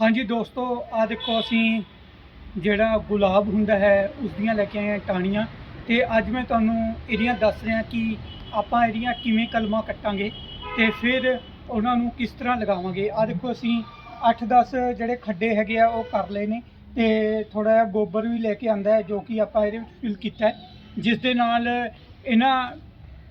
ਹਾਂਜੀ ਦੋਸਤੋ ਆ ਦੇਖੋ ਅਸੀਂ ਜਿਹੜਾ ਗੁਲਾਬ ਹੁੰਦਾ ਹੈ, ਉਸ ਦੀਆਂ ਲੈ ਕੇ ਆਏ ਹਾਂ ਟਾਹਣੀਆਂ। ਤੇ ਅੱਜ ਮੈਂ ਤੁਹਾਨੂੰ ਇਹਦੀਆਂ ਦੱਸ ਰਿਹਾ ਕਿ ਆਪਾਂ ਇਹਦੀਆਂ ਕਿਵੇਂ ਕਲਮਾਂ ਕੱਟਾਂਗੇ ਤੇ ਫਿਰ ਉਹਨਾਂ ਨੂੰ ਕਿਸ ਤਰ੍ਹਾਂ ਲਗਾਵਾਂਗੇ। ਆ ਦੇਖੋ ਅਸੀਂ 8-10 ਜਿਹੜੇ ਖੱਡੇ ਹੈਗੇ ਆ, ਉਹ ਕਰ ਲਏ ਨੇ ਤੇ ਥੋੜਾ ਜਿਹਾ ਗੋਬਰ ਵੀ ਲੈ ਕੇ ਆਂਦਾ ਹੈ, ਜੋ ਕਿ ਆਪਾਂ ਇਹਦੇ ਵਿੱਚ ਫਿਲ ਕੀਤਾ ਜਿਸ ਦੇ ਨਾਲ ਇਹਨਾਂ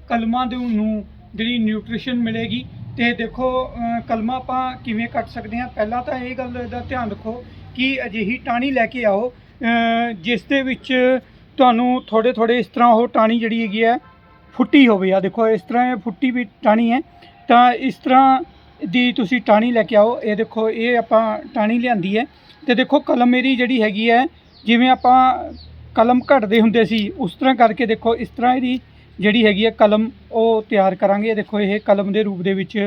ਕਲਮਾਂ ਦੇ ਨੂੰ ਜਿਹੜੀ ਨਿਊਟ੍ਰੀਸ਼ਨ ਮਿਲੇਗੀ ਤੇ ਦੇਖੋ, ਅਹ, ਕਲਮਾਂ ਆਪਾਂ ਕਿਵੇਂ ਕੱਟ ਸਕਦੇ ਹਾਂ? ਪਹਿਲਾਂ ਤਾਂ ਇਹ ਗੱਲ ਦਾ ਧਿਆਨ ਰੱਖੋ ਕਿ ਅਜਿਹੀ ਟਾਹਣੀ ਲੈ ਕੇ ਆਓ ਜਿਸ ਦੇ ਵਿੱਚ ਤੁਹਾਨੂੰ ਥੋੜੇ ਥੋੜੇ ਇਸ ਤਰ੍ਹਾਂ ਉਹ ਟਾਹਣੀ ਜਿਹੜੀ ਹੈਗੀ ਹੈ, ਫੁੱਟੀ ਹੋਵੇ। ਆ ਦੇਖੋ, ਇਸ ਤਰ੍ਹਾਂ ਇਹ ਫੁੱਟੀ ਵੀ ਟਾਹਣੀ ਹੈ। ਤਾਂ ਇਸ ਤਰ੍ਹਾਂ ਦੀ ਤੁਸੀਂ ਟਾਹਣੀ ਲੈ ਕੇ ਆਓ। ਇਹ ਦੇਖੋ, ਇਹ ਆਪਾਂ ਟਾਹਣੀ ਲਿਆਂਦੀ ਹੈ। ਤੇ ਦੇਖੋ, ਕਲਮ ਮੇਰੀ ਜਿਹੜੀ ਹੈਗੀ ਹੈ, ਜਿਵੇਂ ਆਪਾਂ ਕਲਮ ਘੜਦੇ ਹੁੰਦੇ ਸੀ, ਉਸ ਤਰ੍ਹਾਂ ਕਰਕੇ ਦੇਖੋ, ਇਸ ਤਰ੍ਹਾਂ ਇਹਦੀ ਜਿਹੜੀ ਹੈਗੀ ਹੈ ਕਲਮ, ਉਹ ਤਿਆਰ ਕਰਾਂਗੇ। ਇਹ ਦੇਖੋ, ਇਹ ਕਲਮ ਦੇ ਰੂਪ ਦੇ ਵਿੱਚ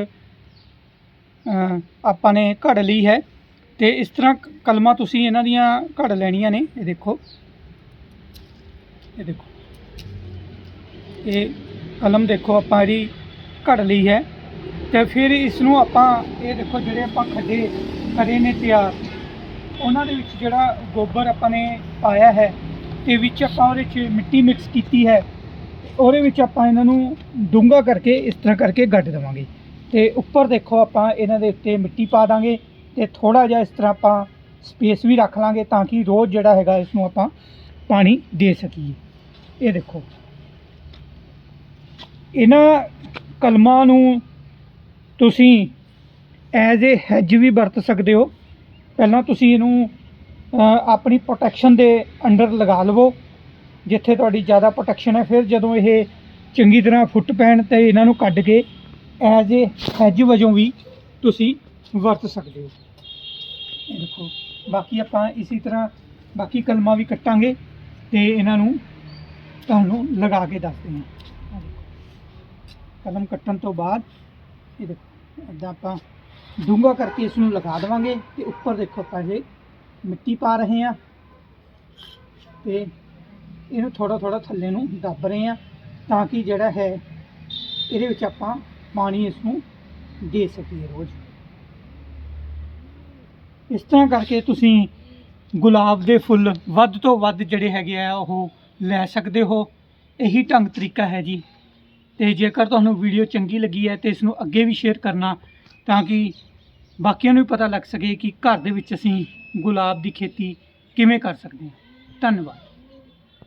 ਆਪਾਂ ਨੇ ਘੜ ਲਈ ਹੈ। ਤੇ ਇਸ ਤਰ੍ਹਾਂ ਕਲਮਾਂ ਤੁਸੀਂ ਇਹਨਾਂ ਦੀਆਂ ਘੜ ਲੈਣੀਆਂ ਨੇ। ਇਹ ਦੇਖੋ। ਇਹ ਦੇਖੋ। ਇਹ ਕਲਮ ਦੇਖੋ, ਆਪਾਂ ਇਹਦੀ ਘੜ ਲਈ ਹੈ। ਤੇ ਫਿਰ ਇਸ ਨੂੰ ਆਪਾਂ, ਇਹ ਦੇਖੋ, ਜਿਹੜੇ ਆਪਾਂ ਖੱਡੇ ਕਰੇ ਨੇ ਤਿਆਰ, ਉਹਨਾਂ ਦੇ ਵਿੱਚ ਜਿਹੜਾ ਗੋਬਰ ਆਪਾਂ ਨੇ ਪਾਇਆ ਹੈ, ਤੇ ਵਿੱਚ ਆਪਾਂ ਉਹਦੇ 'ਚ ਮਿੱਟੀ ਮਿਕਸ ਕੀਤੀ ਹੈ। ਉਹਦੇ ਵਿੱਚ ਆਪਾਂ ਇਹਨਾਂ ਨੂੰ ਡੂੰਘਾ ਕਰਕੇ ਇਸ ਤਰ੍ਹਾਂ ਕਰਕੇ ਗੱਡ ਦੇਵਾਂਗੇ। ਤੇ ਉੱਪਰ ਦੇਖੋ ਆਪਾਂ ਇਹਨਾਂ ਦੇ ਉੱਤੇ ਮਿੱਟੀ ਪਾ ਦਾਂਗੇ ਤੇ ਥੋੜਾ ਜਿਹਾ ਇਸ ਤਰ੍ਹਾਂ ਆਪਾਂ ਸਪੇਸ ਵੀ ਰੱਖ ਲਾਂਗੇ ਤਾਂ ਕਿ ਰੋਜ਼ ਜਿਹੜਾ ਹੈਗਾ ਇਸ ਨੂੰ ਆਪਾਂ ਪਾਣੀ ਦੇ ਸਕੀਏ। ਇਹ ਦੇਖੋ। ਇਹਨਾਂ ਕਲਮਾਂ ਨੂੰ ਤੁਸੀਂ ਐਜ਼ ਏ ਹੈਜ ਵੀ ਵਰਤ ਸਕਦੇ ਹੋ। ਪਹਿਲਾਂ ਤੁਸੀਂ ਇਹਨੂੰ ਆਪਣੀ ਪ੍ਰੋਟੈਕਸ਼ਨ ਦੇ ਅੰਡਰ ਲਗਾ ਲਵੋ। ਜਿੱਥੇ ਤੁਹਾਡੀ ਜ਼ਿਆਦਾ ਪ੍ਰੋਟੈਕਸ਼ਨ ਹੈ, ਫਿਰ ਜਦੋਂ ਇਹ ਚੰਗੀ ਤਰ੍ਹਾਂ ਫੁੱਟ ਪੈਣ ਤੇ ਇਹਨਾਂ ਨੂੰ ਕੱਢ ਕੇ ਐਜ਼ ਏ ਹੈਜ ਵਜੋਂ ਵੀ ਤੁਸੀਂ ਵਰਤ ਸਕਦੇ ਹੋ। ਇਹ ਦੇਖੋ, ਬਾਕੀ ਆਪਾਂ ਇਸੇ ਤਰ੍ਹਾਂ ਬਾਕੀ ਕਲਮਾਂ ਵੀ ਕੱਟਾਂਗੇ ਤੇ ਇਹਨਾਂ ਨੂੰ ਤੁਹਾਨੂੰ ਲਗਾ ਕੇ ਦੱਸਦੇ ਹਾਂ। ਕਲਮ ਕੱਟਣ ਤੋਂ ਬਾਅਦ ਇਹ ਦੇਖੋ ਇੱਦਾਂ ਆਪਾਂ ਡੂੰਘਾ ਕਰਕੇ ਇਸ ਨੂੰ ਲਗਾ ਦੇਵਾਂਗੇ ਤੇ ਉੱਪਰ ਦੇਖੋ ਆਪਾਂ ਇਹ ਮਿੱਟੀ ਪਾ ਰਹੇ ਹਾਂ ਤੇ ਇਹਨੂੰ ਥੋੜਾ ਥੋੜਾ ਥੱਲੇ ਨੂੰ ਦੱਬ ਰਹੇ ਹਾਂ ਤਾਂ ਕਿ ਜਿਹੜਾ ਹੈ ਇਹਦੇ ਵਿੱਚ ਆਪਾਂ ਪਾਣੀ ਇਸ ਨੂੰ ਦੇ ਸਕੀਏ ਰੋਜ਼। ਇਸ ਤਰ੍ਹਾਂ ਕਰਕੇ ਤੁਸੀਂ ਗੁਲਾਬ ਦੇ ਫੁੱਲ ਵੱਧ ਤੋਂ ਵੱਧ ਜਿਹੜੇ ਹੈਗੇ ਆ ਉਹ ਲੈ ਸਕਦੇ ਹੋ। ਇਹੀ ਢੰਗ ਤਰੀਕਾ ਹੈ ਜੀ। ਤੇ ਜੇਕਰ ਤੁਹਾਨੂੰ ਵੀਡੀਓ ਚੰਗੀ ਲੱਗੀ ਹੈ ਤੇ ਇਸ ਨੂੰ ਅੱਗੇ ਵੀ ਸ਼ੇਅਰ ਕਰਨਾ ਤਾਂ ਕਿ ਬਾਕੀਆਂ ਨੂੰ ਵੀ ਪਤਾ ਲੱਗ ਸਕੇ ਕਿ ਘਰ ਦੇ ਵਿੱਚ ਅਸੀਂ ਗੁਲਾਬ ਦੀ ਖੇਤੀ ਕਿਵੇਂ ਕਰ ਸਕਦੇ ਹਾਂ। ਧੰਨਵਾਦ।